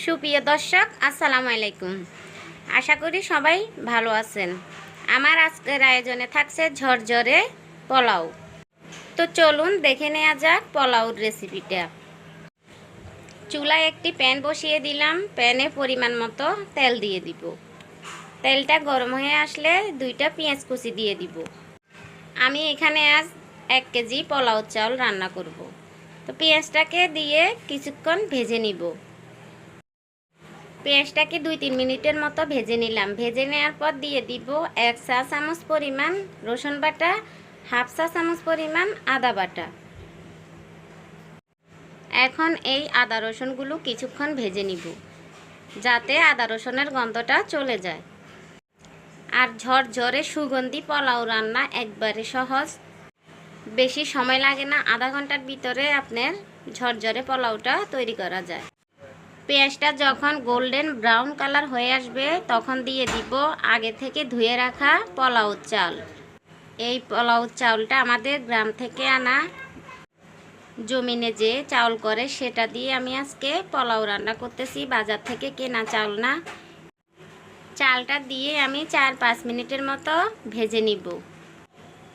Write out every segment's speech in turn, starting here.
সুপ্রিয় দর্শক, আসসালামু আলাইকুম। আশা করি সবাই ভালো আছেন। আমার আজকের আয়োজনে থাকছে ঝরঝরে পোলাও। তো চলুন দেখে নেওয়া যাক পোলাওর রেসিপিটা চুলায় একটি প্যান বসিয়ে দিলাম। প্যানে পরিমাণ মতো তেল দিয়ে দিব। তেলটা গরম হয়ে আসলে দুইটা পেঁয়াজ কুচি দিয়ে দিব। আমি এখানে আজ এক কেজি পোলাও চাল রান্না করব। তো পেঁয়াজটাকে দিয়ে কিছুক্ষণ ভেজে নিব। পেঁয়াজটাকে দুই তিন মিনিটের মতো ভেজে নিলাম। ভেজে নেওয়ার পর দিয়ে দিব এক চা চামচ পরিমাণ রসুন বাটা, হাফ চা চামচ পরিমাণ আদা বাটা। এখন এই আদা রসুনগুলো কিছুক্ষণ ভেজে নিব, যাতে আদা রসুনের গন্ধটা চলে যায়। আর ঝরঝরে সুগন্ধি পোলাও রান্না একবারে সহজ। বেশি সময় লাগে না, আধা ঘণ্টার ভিতরে আপনার ঝরঝরে পোলাওটা তৈরি করা যায়। পেঁয়াজটা যখন গোল্ডেন ব্রাউন কালার হয়ে আসবে, তখন দিয়ে দিব আগে থেকে ধুয়ে রাখা পোলাও চাল। এই পোলাও চাউলটা আমাদের গ্রাম থেকে আনা জমিনে যে চাউল করে, সেটা দিয়ে আমি আজকে পোলাও রান্না করতেছি, বাজার থেকে কেনা চাউল না। চালটা দিয়ে আমি চার পাঁচ মিনিটের মতো ভেজে নিব।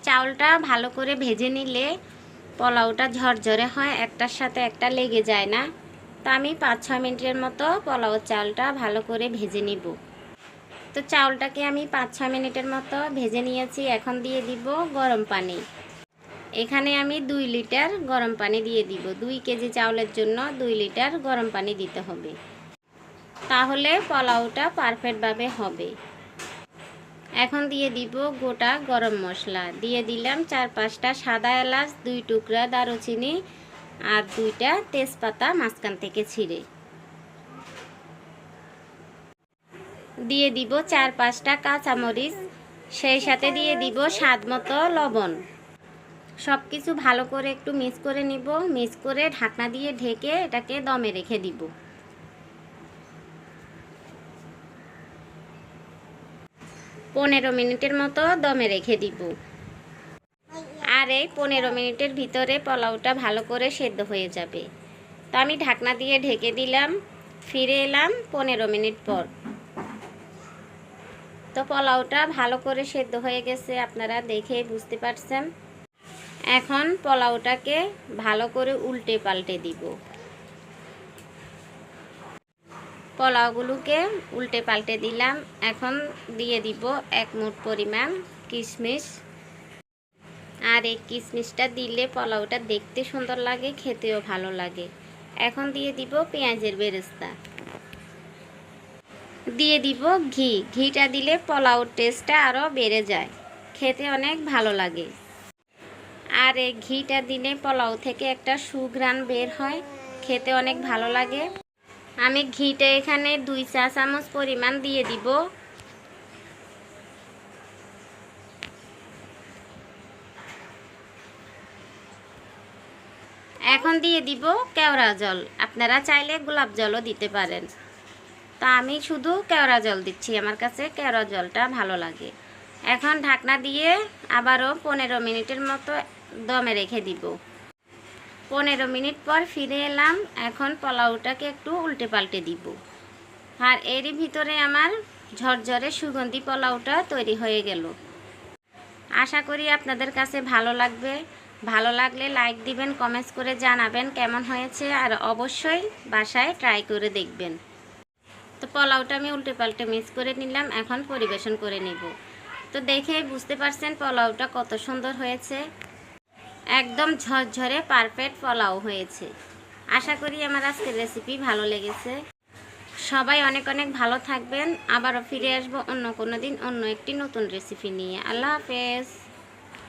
চাউলটা ভালো করে ভেজে নিলে পোলাওটা ঝরঝরে হয়, একটার সাথে একটা লেগে যায় না। তো আমি পাঁচ ছ মিনিটের মতো পোলাও চালটা ভালো করে ভেজে নিব। তো চাউলটাকে আমি পাঁচ ছ মিনিটের মতো ভেজে নিয়েছি, এখন দিয়ে দিব গরম পানি। এখানে আমি দুই লিটার গরম পানি দিয়ে দিব, দুই কেজি চাউলের জন্য দুই লিটার গরম পানি দিতে হবে। তাহলে পোলাওটা পারফেক্টভাবে হবে। এখন দিয়ে দিব গোটা গরম মশলা। দিয়ে দিলাম চার পাঁচটা সাদা এলাচ, দুই টুকরা দারুচিনি আর দুইটা তেজপাতা মাঝখান থেকে ছিঁড়ে। দিয়ে দিব চার পাঁচটা কাঁচামরিচ, সেই সাথে দিয়ে দিব স্বাদ মতো লবণ। সব কিছু ভালো করে একটু মিক্স করে নিব, মিক্স করে ঢাকনা দিয়ে ঢেকে এটাকে দমে রেখে দিব। পনেরো মিনিটের মতো দমে রেখে দিব। আর এই পনেরো মিনিটের ভিতরে পোলাওটা ভালো করে সেদ্ধ হয়ে যাবে। তো আমি ঢাকনা দিয়ে ঢেকে দিলাম, ফিরে এলাম পনেরো মিনিট পর। তো পোলাওটা ভালো করে সেদ্ধ হয়ে গেছে, আপনারা দেখে বুঝতে পারছেন। এখন পোলাওটাকে ভালো করে উল্টে পাল্টে দিব। পোলাওগুলোকে উল্টে পাল্টে দিলাম। এখন দিয়ে দিব এক মুঠ পরিমাণ কিশমিশ। আর এই কিশমিশটা দিলে পোলাওটা দেখতে সুন্দর লাগে, খেতেও ভালো লাগে। এখন দিয়ে দিব পেঁয়াজের বেরেস্তা। দিয়ে দিব ঘি। ঘিটা দিলে পোলাওর টেস্টটা আরও বেড়ে যায়। খেতে অনেক ভালো লাগে। আর এই ঘিটা দিলে পোলাও থেকে একটা সুঘ্রাণ বের হয়, খেতে অনেক ভালো লাগে। আমি ঘিটা এখানে দুই চা চামচ পরিমাণ দিয়ে দিব। এখন দিয়ে দিব কেওড়া জল। আপনারা চাইলে গোলাপ জলও দিতে পারেন। তা আমি শুধু কেওড়া জল দিচ্ছি, আমার কাছে কেওড়া জলটা ভালো লাগে। এখন ঢাকনা দিয়ে আবারও পনেরো মিনিটের মতো দমে রেখে দিব। পনেরো মিনিট পর ফিরে এলাম, এখন পোলাওটাকে একটু উল্টে পাল্টে দিব। আর এরই ভিতরে আমার ঝরঝরে সুগন্ধি পোলাওটা তৈরি হয়ে গেল। আশা করি আপনাদের কাছে ভালো লাগবে। ভালো লাগলে লাইক দিবেন কমেন্টস করে জানাবেন কেমন হয়েছে, আর অবশ্যই বাসায় ট্রাই করে দেখবেন। তো পোলাওটা আমি উল্টে পাল্টে মিক্স করে নিলাম, এখন পরিবেশন করে নিব। তো দেখে বুঝতে পারছেন পোলাওটা কত সুন্দর হয়েছে। একদম ঝরঝরে পারফেক্ট পোলাও হয়েছে। আশা করি আমার আজকের রেসিপি ভালো লেগেছে। সবাই অনেক অনেক ভালো থাকবেন। আবারও ফিরে আসব অন্য কোনো দিন অন্য একটি নতুন রেসিপি নিয়ে। আল্লাহ হাফেজ।